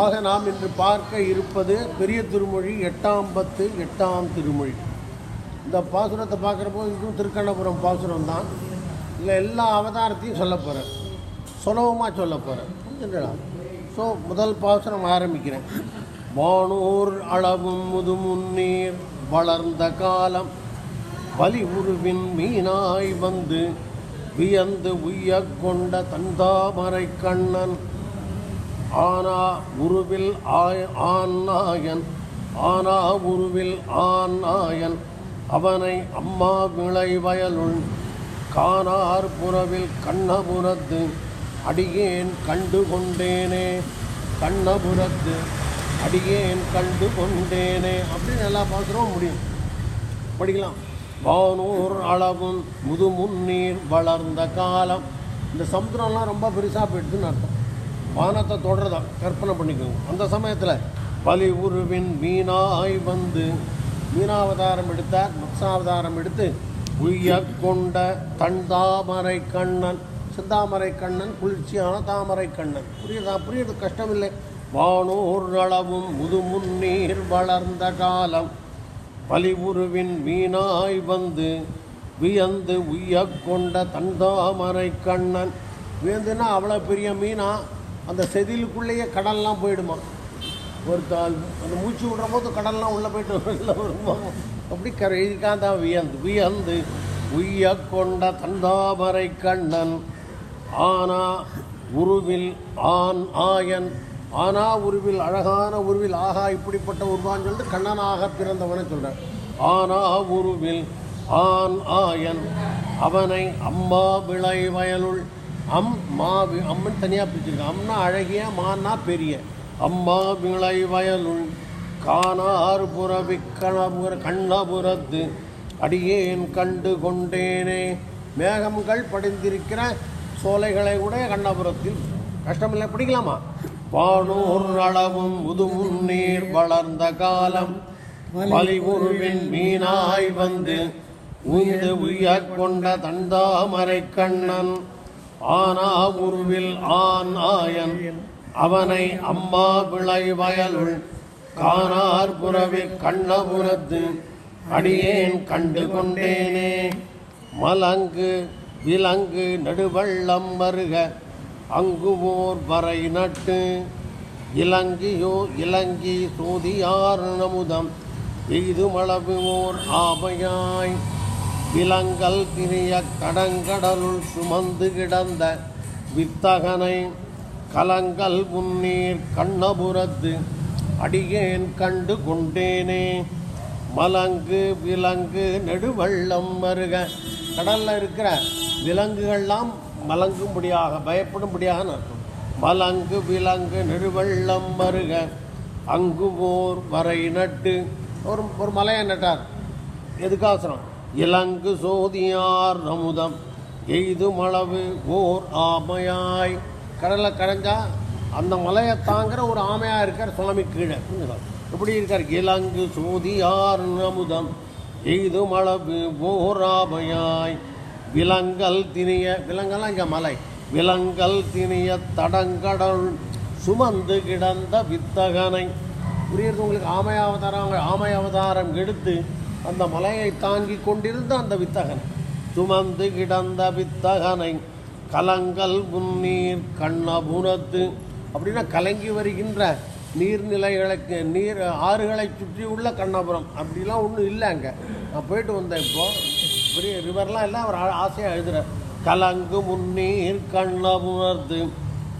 ஆக நாம் இன்று பார்க்க இருப்பது பெரிய திருமொழி எட்டாம் பத்து எட்டாம் திருமொழி. இந்த பாசுரத்தை பார்க்குறப்போ இதுவும் திருக்கண்ணபுரம் பாசுரம் தான் இல்லை எல்லா அவதாரத்தையும் சொல்ல போகிறேன் சுலபமாக சொல்ல போகிறேன் புரிஞ்சுங்களா? ஸோ முதல் பாசுரம் ஆரம்பிக்கிறேன். வானூர் அளவும் முதுமுன்னீர் வளர்ந்த காலம். பலி உருவின் மீனாய் வந்து வியந்து உய்ய கொண்ட தந்தாமரை கண்ணன். ஆனா உருவில் ஆய ஆண் ஆனா உருவில் ஆண் அவனை அம்மா விளை வயலுள் காணார் புறவில் கண்ணபுரத்து அடியேன் கண்டு கொண்டேனே கண்ணபுரத்து அடியேன் கண்டு கொண்டேனே அப்படின்னு எல்லா பாசுரமும் முடியும். படிக்கலாம். வானூர் அளவும் முதுமுன்னீர் வளர்ந்த காலம். இந்த சமுத்திரம்லாம் ரொம்ப பெருசாக போயிடுதுன்னு அர்த்தம். வானத்தை தொடர்றதா கற்பனை பண்ணிக்கோங்க. அந்த சமயத்தில் பலி உருவின் மீனாய் வந்து மீனாவதாரம் எடுத்தார். மத்சாவதாரம் எடுத்து உய்ய கொண்ட தன் தாமரை கண்ணன் சிந்தாமரை கண்ணன் குளிர்ச்சியான தாமரை கண்ணன். புரியுதா? புரியுது? கஷ்டமில்லை. வானூர் அளவும் முதுமுன்னீர் வளர்ந்த காலம். பலிவுருவின் மீனாய் வந்து வியந்து உய்யக் கொண்ட தந்தாமரை கண்ணன். வியந்துன்னா அவ்வளோ பெரிய மீனா? அந்த செதிலுக்குள்ளேயே கடல்லாம் போயிடுமா? ஒருத்தால் அந்த மூச்சு விடுற போது கடல்லாம் உள்ளே போயிட்டு வெளில வருமா? அப்படி கரை தான் வியந்து வியந்து உய்ய கொண்ட தந்தாமரை கண்ணன். ஆனா உருவில் ஆண் ஆயன் ஆனா உருவில் அழகான உருவில் ஆகா இப்படிப்பட்ட உருவான்னு சொல்லிட்டு கண்ணனாக பிறந்தவனை சொல்கிறார் ஆனா உருவில் ஆண் ஆயன் அவனை அம்மா விளை வயலுள் அம் மா அம்மன் தனியாக பிரிச்சிருக்கான் அம்னா அழகிய மான்னா பெரிய. அம்மா விளை வயலுள் காணாறு புறவி கணபுர கண்ணபுரத்து அடியேன் கண்டு கொண்டேனே. மேகங்கள் படிந்திருக்கிற சோலைகளை கூட கண்ணபுரத்தில் கஷ்டமில்லை பிடிக்கலாமா? வானூர் அளவும் முதுமுன்னீர் வளர்ந்த காலம். பலிவுருவின் மீனாய் வந்து உயிர் உயர் கொண்ட தந்தாமரை கண்ணன். ஆனா உருவில் ஆண் ஆயன் அவனை அம்மா விளை வயலுள் காணார் புறவி கண்ணபுரத்து அடியேன் கண்டு கொண்டேனே. மலங்கு விலங்கு நடுவள்ளம் வருக அங்குவோர் வரை நட்டு. இலங்கியோ இலங்கி சோதியார் நமுதம் எய்துமளவு ஓர் ஆபையாய் விலங்கல் திரிய கடங்கடலுள் சுமந்து கிடந்த வித்தகனை கலங்கல் உன்னீர் கண்ணபுரத்து அடியேன் கண்டு கொண்டேனே. மலங்கு விலங்கு நெடுவள்ளம் வருக. கடலில் இருக்கிற விலங்குகள்லாம் மலங்கும்படியாக பயப்படும்படியாக நடக்கும் மலங்கு விலங்கு நெடுவள்ளம் வருக. அங்கு ஓர் வரை நட்டு. ஒரு ஒரு மலையை நட்டார். எதுக்காசனம் இலங்கு சோதியார் அமுதம். எய்து மளவு ஓர் ஆமையாய். கடலை கடைஞ்சா அந்த மலையை தாங்குற ஒரு ஆமையாக இருக்கார் சுவாமி கீழே. புரிஞ்சுதா? எப்படி இருக்கார்? இலங்கு சோதியார் அமுதம். எய்து மளவு ஓர் ஆமையாய். விலங்கல் திணிய விலங்கெல்லாம் இங்கே மலை. விலங்கல் திணிய தடங்கடல் சுமந்து கிடந்த வித்தகனை. புரியுறது உங்களுக்கு? ஆமை அவதாரம் ஆமை அவதாரம் எடுத்து அந்த மலையை தாங்கி கொண்டிருந்த அந்த வித்தகனை. சுமந்து கிடந்த வித்தகனை கலங்கல் முன்னீர் கண்ணபுரத்து அப்படின்னா கலங்கி வருகின்ற நீர்நிலைகளுக்கு நீர் ஆறுகளை சுற்றி உள்ள கண்ணபுரம். அப்படிலாம் ஒன்றும் இல்லை அங்கே. நான் போயிட்டு வந்தேன் இப்போ. பெரிய ரிவர்லாம் எல்லாம் அவர் ஆசையாக எழுதுகிறார் கலங்கு முன்னீர் கண்ணபுணர்ந்து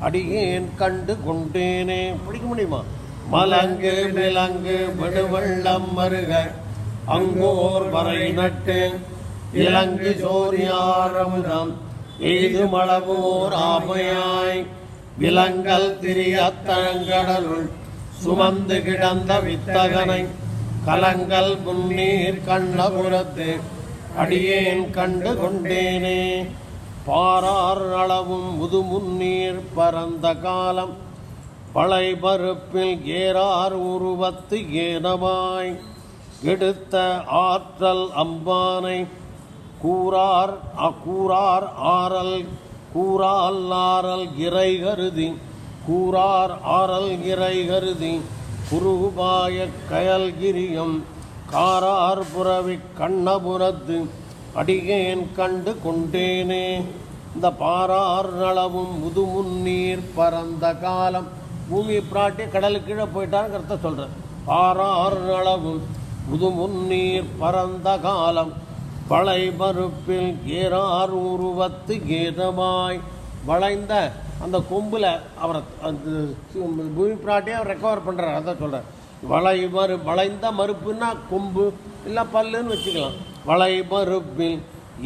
அடியேன் கண்டு கொண்டேனே. பிடிக்க முடியுமா? மலங்கு நிலங்கு விடுவெள்ளம் மருக அங்கோர் வரை நட்டு இலங்கு சோரியாரமுதம் எய்து மளவோர் ஆமையாய். விலங்கல் திரியத்தழங்கடலுள் சுமந்து கிடந்த வித்தகனை கலங்கள் முன்னீர் கண்ணபுரத்து அடியேன் கண்டு கொண்டேனே. பாரார் அளவும் முது முன்னீர் பரந்த காலம். பழை பருப்பில் ஏறார் உருவத்து ஏனமாய். எடுத்த ஆற்றல் அம்பானை கூறார் அக்கூறார் ஆரல் கூறால் ஆறல் இறை கருதி கூறார் ஆறல் இறை கருதி குருபாய கயல்கிரியம் காரார் புறவி கண்ணபுரத்து அடியேன் கண்டு கொண்டேனே. இந்த பாரார் நளவும் முதுமுன்னீர் பரந்த காலம். பூமி பிராட்டி கடலுக்கீழே போயிட்டாங்கிறத சொல்கிறேன் பாரார் நளவும் முதுமுன்னீர் பரந்த காலம் பழை பருப்பில் ஏறார் உருவத்து கீதமாய் வளைந்த அந்த கொம்பில் அவரை பூமி பிராட்டியை அவர் ரெக்கவர் பண்ணுறார் அதான் சொல்கிறார் வளை மறு வளைந்த மறுப்புன்னா கொம்பு இல்லை பல்லுன்னு வச்சுக்கலாம். வளை மறுப்பில்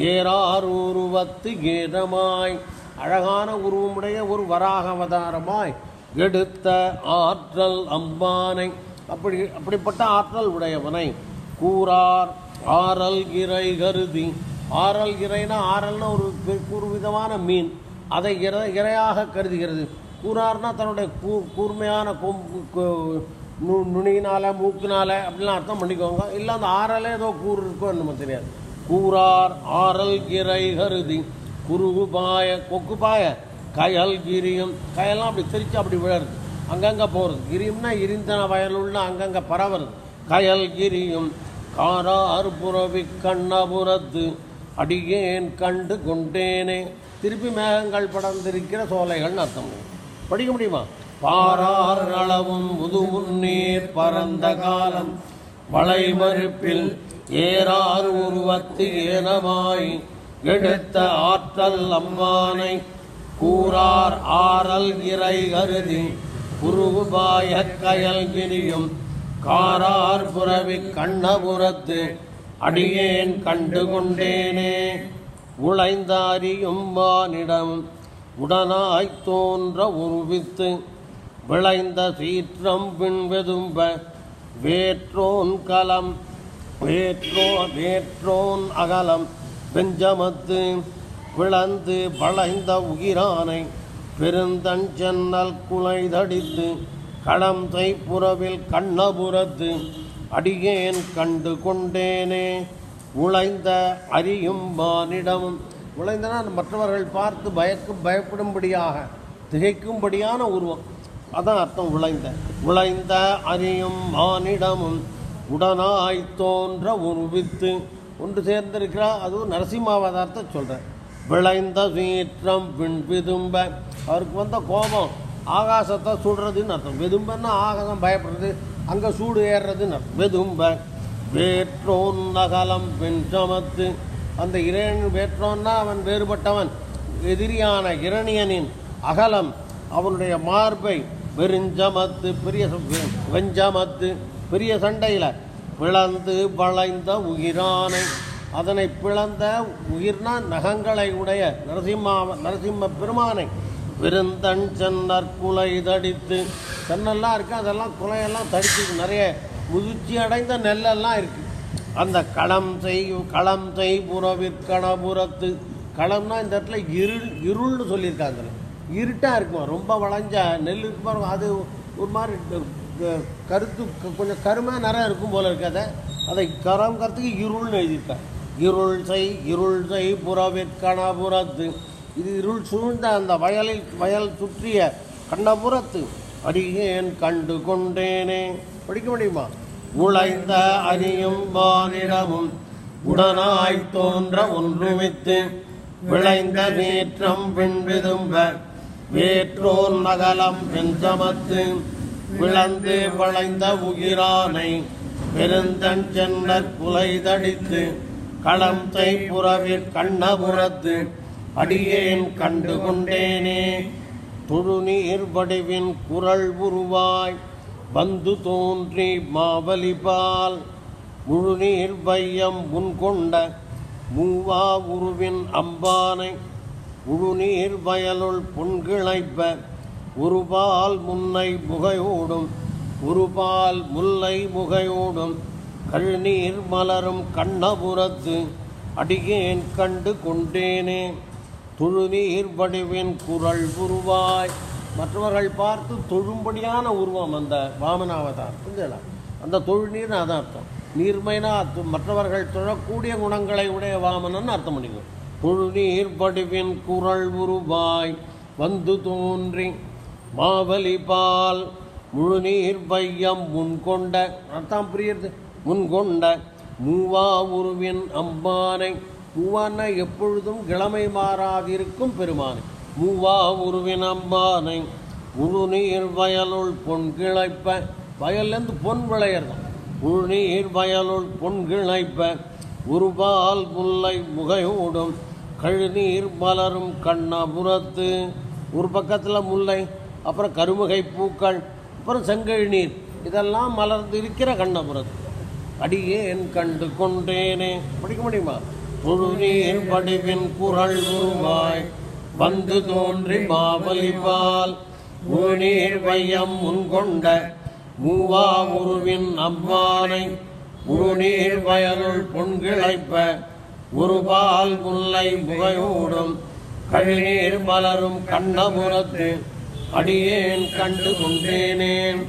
ஏறார் உருவத்து கீதமாய் அழகான உருவமுடைய ஒரு வராக அவதாரமாய் எடுத்த ஆற்றல் அம்பானை அப்படி அப்படிப்பட்ட ஆற்றல் உடையவனை கூறார் ஆரல் இறை கருதி. ஆரல் இறைனா ஆரல்னா ஒரு பெ- ஒரு விதமான மீன். அதை இறை இரையாக கருதுகிறது. கூறார்னா தன்னுடைய கூ கூர்மையான கொம்பு நு நுனியினால மூக்கினால அப்படிலாம் அர்த்தம் பண்ணிக்கோங்க. இல்லை அந்த ஆறலே ஏதோ கூறு இருக்கோ என்னமோ தெரியாது. கூறார் ஆரல் கிரை கருதி. குருகுபாய கொக்குபாய கயல் கிரியம். கயெல்லாம் அப்படி திரிச்சு அப்படி விழருது அங்கங்கே போகிறது கிரியும்னா இருந்தன வயலுள்ள அங்கங்கே பரவுறது. கயல் கிரியும் காரார் புறவி கண்ணபுரத்து அடியேன் கண்டு கொண்டேனே. திருப்பி மேகங்கள் படர்ந்திருக்கிற சோலைகள்னு அர்த்தம். படிக்க முடியுமா? பாரார் அளவும் முதுமுன்னீர் பரந்த காலம். வளைமறுப்பில் ஏறார் உருவத்து ஏனமாய் எடுத்த ஆற்றல் அம்மானை கூறார் ஆரல் இறை கருதி குருபாய கயல் விரியும் காரார் புறவி கண்ணபுரத்து அடியேன் கண்டு கொண்டேனே உழைந்தாரியும் வானிடம் உடனாய் தோன்ற உருவித்து விளைந்த சீற்றம் பின்வெதும்ப வேற்றோன் கலம் வேற்றோ வேற்றோன் அகலம் பெஞ்சமத்து விளந்து வளைந்த உயிரானை பெருந்தன் சென்னல் குலைதடித்து களம் தைப்புறவில் கண்ணபுரத்து அடியேன் கண்டு கொண்டேனே. உழைந்த அறியும் மானிடமும் உழைந்தனா மற்றவர்கள் பார்த்து பயக்கும் பயப்படும்படியாக திகைக்கும்படியான உருவம். அதான் அர்த்தம் உழைந்த. உழைந்த அறியும் மானிடமும் உடனாய் தோன்ற உருவித்து ஒன்று சேர்ந்திருக்கிறா அதுவும் நரசிம்மாவதார்த்தை சொல்கிறேன் விளைந்த சீற்றம் பின் விதும்ப. அவருக்கு வந்த கோபம் ஆகாசத்தை சுடுறதுன்னு அர்த்தம். வெதும்பன்னா ஆகாசம் பயப்படுறது அங்கே சூடு ஏறுறதுன்னு அர்த்தம். வெதும்ப. வேற்றோன் நகலம் பின் சமத்து. அந்த இரண் வேற்றோன்னா அவன் வேறுபட்டவன். எதிரியான இரணியனின் அகலம் அவனுடைய மார்பை வெறிஞ்சமத்து பெரிய வெஞ்சமத்து. பெரிய சண்டையில் பிளந்து வளைந்த உயிரானை. அதனை பிளந்த உயிர்னா நகங்களை உடைய நரசிம்மா நரசிம்ம பெருமானை. விருந்தன் சென்னற்குலை தடித்து. சென்னெல்லாம் இருக்குது அதெல்லாம் குலையெல்லாம் தடிச்சு நிறைய முதிர்ச்சி அடைந்த நெல்லெல்லாம் இருக்குது அந்த களம் செய் களம் செய் புறவிற்கணபுரத்து களம்னா இந்த இடத்துல இருள் இருள்னு சொல்லியிருக்காங்க. இருட்டாக இருக்குமா? ரொம்ப வளைஞ்ச நெல் இருக்கு அது ஒரு மாதிரி கருத்து கொஞ்சம் கருமையாக நிறையா இருக்கும் போல இருக்காத அதை. கரங்கிறதுக்கு இருள்னு எழுதியிருக்காங்க. இருள் செய் இருள் செய் புறவிற்கணபுரத்து இது இருள் சூழ்ந்த அந்த வயலில் வயல் சுற்றிய கண்ணபுரத்து. அடியேன் கண்டு கொண்டேனே. படிக்க முடியுமா? உழைந்த அரியும் வானிடமும் உடனாய் தோன்ற ஒன்றுமித்து. விளைந்த நேற்றம் பின்விதும்ப வேற்றோர் நகலம் வெஞ்சமத்து விளந்து வளைந்த உயிரானை பெருந்தன் சென்னர் புலைதடித்து. களம் தைப்புறவிற் கண்ணபுரத்து அடியேன் கண்டு கொண்டேனே தொழுநீர் வடிவின் குரல் உருவாய் வந்து தோன்றி மாவலிபால் முழுநீர் வையம் முன்கொண்ட மூவா உருவின் அம்பானை முழுநீர் வயலுள் புன்கிளைப்ப உருபால் முன்னை முகையோடும் உருபால் முல்லை முகையோடும் கள்நீர் மலரும் கண்ணபுரத்து அடியேன் கண்டு கொண்டேனே. தொழுநீர் வடிவின் குரல் உருவாய். மற்றவர்கள் பார்த்து தொழும்படியான உருவம் அந்த வாமனாவதார் புரிஞ்சலா அந்த தொழுநீர்னு அதான் அர்த்தம். நீர்மைனா மற்றவர்கள் தொழக்கூடிய குணங்களை உடைய வாமனன் அர்த்தம் பண்ணிக்கணும் தொழுநீர் வடிவின் குரல் உருவாய். வந்து தோன்றி மாவலி பால். முழுநீர் பையம் முன்கொண்ட அர்த்தம் புரியுது முன்கொண்ட மூவா உருவின் அம்பானை மூவான எப்பொழுதும் கிழமை மாறாதிருக்கும் பெருமானை. மூவா உருவின் அம்பானை உழுநீர் வயலுள் பொன் கிளைப்ப வயல்லேருந்து பொன் விளையிறதான் உழுநீர் வயலுள் பொன் கிளைப்ப உருபால் முல்லை முகையோடும் கழுநீர் மலரும் கண்ணபுரத்து. ஒரு பக்கத்தில் முல்லை அப்புறம் கருமுகை பூக்கள் அப்புறம் செங்கழ் நீர் இதெல்லாம் மலர்ந்து இருக்கிற கண்ணபுரத்து. அடியேன் கண்டு கொண்டேனே. படிக்க முடியுமா? முழுநீர் படிவின் குரல் உருவாய் வந்து தோன்றி மாபலிபால் முழுநீர் வையம் முன்கொண்ட மூவா உருவின் அம்மானை முழுநீர் வயலுள் பொன்கிளைப்ப உருபால் முல்லை முகையோடும் கழிநீர் மலரும் கண்ணபுரத்து அடியேன் கண்டு கொண்டேனேன்.